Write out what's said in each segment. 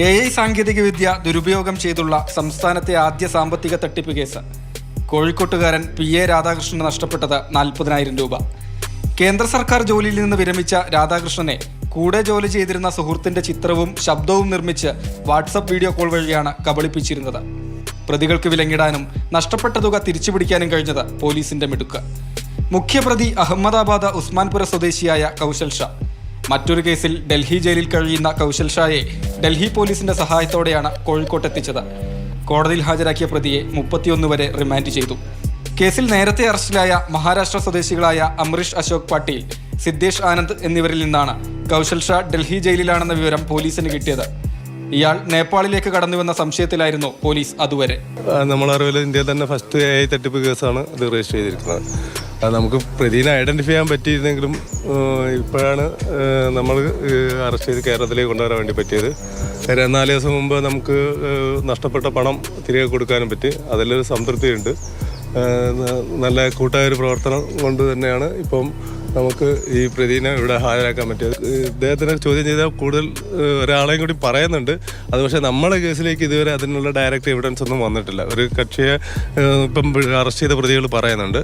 A I സാങ്കേതികവിദ്യ ദുരുപയോഗം ചെയ്തുള്ള സംസ്ഥാനത്തെ ആദ്യ സാമ്പത്തിക തട്ടിപ്പ് കേസ്. കോഴിക്കോട്ടുകാരൻ പി എ രാധാകൃഷ്ണന് നഷ്ടപ്പെട്ടത് നാൽപ്പതിനായിരം രൂപ. കേന്ദ്ര സർക്കാർ ജോലിയിൽ നിന്ന് വിരമിച്ച രാധാകൃഷ്ണനെ കൂടെ ജോലി ചെയ്തിരുന്ന സുഹൃത്തിന്റെ ചിത്രവും ശബ്ദവും നിർമ്മിച്ച് വാട്സപ്പ് വീഡിയോ കോൾ വഴിയാണ് കബളിപ്പിച്ചിരുന്നത്. പ്രതികൾക്ക് വിലങ്ങിടാനും നഷ്ടപ്പെട്ട തുക തിരിച്ചുപിടിക്കാനും കഴിഞ്ഞത് പോലീസിന്റെ മിടുക്ക്. മുഖ്യപ്രതി അഹമ്മദാബാദ് ഉസ്മാൻപുര സ്വദേശിയായ കൗശൽ ഷാ. മറ്റൊരു കേസിൽ ഡൽഹി ജയിലിൽ കഴിയുന്ന കൗശൽ ഷായെ ഡൽഹി പോലീസിന്റെ സഹായത്തോടെയാണ് കോഴിക്കോട്ട് എത്തിച്ചത്. കോടതിയിൽ ഹാജരാക്കിയ പ്രതിയെ മുപ്പത്തിയൊന്ന് വരെ റിമാൻഡ് ചെയ്തു. കേസിൽ നേരത്തെ അറസ്റ്റിലായ മഹാരാഷ്ട്ര സ്വദേശികളായ അമൃഷ് അശോക് പാട്ടീൽ സിദ്ദേശ് ആനന്ദ് എന്നിവരിൽ നിന്നാണ് കൗശൽ ഷാ ഡൽഹി ജയിലിലാണെന്ന വിവരം പോലീസിന് കിട്ടിയത്. ഇയാൾ നേപ്പാളിലേക്ക് കടന്നുവെന്ന സംശയത്തിലായിരുന്നു പോലീസ് അതുവരെ. നമ്മളറിവിൽ ഇന്ത്യയിൽ തന്നെ ഫസ്റ്റ് എ തട്ടിപ്പ് കേസാണ് ഇത് രജിസ്റ്റർ ചെയ്തിരിക്കുന്നത്. നമുക്ക് പ്രതിനെ ഐഡന്റിഫൈ ചെയ്യാൻ പറ്റിയിരുന്നെങ്കിലും ഇപ്പോഴാണ് നമ്മൾ അറസ്റ്റ് ചെയ്ത് കേരളത്തിലേക്ക് കൊണ്ടുവരാൻ വേണ്ടി പറ്റിയത്. കാര്യം നാല് ദിവസം മുമ്പ് നമുക്ക് നഷ്ടപ്പെട്ട പണം തിരികെ കൊടുക്കാനും പറ്റി. അതിലൊരു സംതൃപ്തിയുണ്ട്. നല്ല കൂട്ടായ ഒരു പ്രവർത്തനം കൊണ്ട് തന്നെയാണ് ഇപ്പം നമുക്ക് ഈ പ്രതിനെ ഇവിടെ ഹാജരാക്കാൻ പറ്റിയത്. ഇദ്ദേഹത്തിനെ ചോദ്യം ചെയ്താൽ കൂടുതൽ ഒരാളെയും കൂടി പറയുന്നുണ്ട്. അത് പക്ഷേ നമ്മളെ കേസിലേക്ക് ഇതുവരെ അതിനുള്ള ഡയറക്റ്റ് എവിഡൻസ് ഒന്നും വന്നിട്ടില്ല. ഒരു കക്ഷിയെ ഇപ്പം അറസ്റ്റ് ചെയ്ത പ്രതികൾ പറയുന്നുണ്ട്.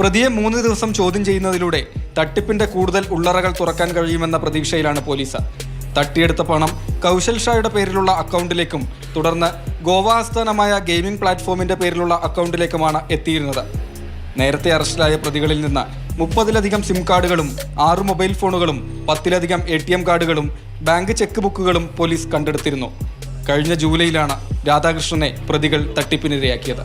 പ്രതിയെ മൂന്ന് ദിവസം ചോദ്യം ചെയ്യുന്നതിലൂടെ തട്ടിപ്പിന്റെ കൂടുതൽ ഉള്ളറകൾ തുറക്കാൻ കഴിയുമെന്ന പ്രതീക്ഷയിലാണ് പോലീസ്. തട്ടിയെടുത്ത പണം കൗശൽ ഷായുടെ പേരിലുള്ള അക്കൗണ്ടിലേക്കും തുടർന്ന് ഗോവ ആസ്ഥാനമായ ഗെയിമിംഗ് പ്ലാറ്റ്ഫോമിന്റെ പേരിലുള്ള അക്കൗണ്ടിലേക്കുമാണ് എത്തിയിരുന്നത്. നേരത്തെ അറസ്റ്റിലായ പ്രതികളിൽ നിന്ന് മുപ്പതിലധികം സിം കാർഡുകളും ആറ് മൊബൈൽ ഫോണുകളും പത്തിലധികം എ ടി എം കാർഡുകളും ബാങ്ക് ചെക്ക് ബുക്കുകളും പോലീസ് കണ്ടെടുത്തിരുന്നു. കഴിഞ്ഞ ജൂലൈയിലാണ് രാധാകൃഷ്ണനെ പ്രതികൾ തട്ടിപ്പിനിരയാക്കിയത്.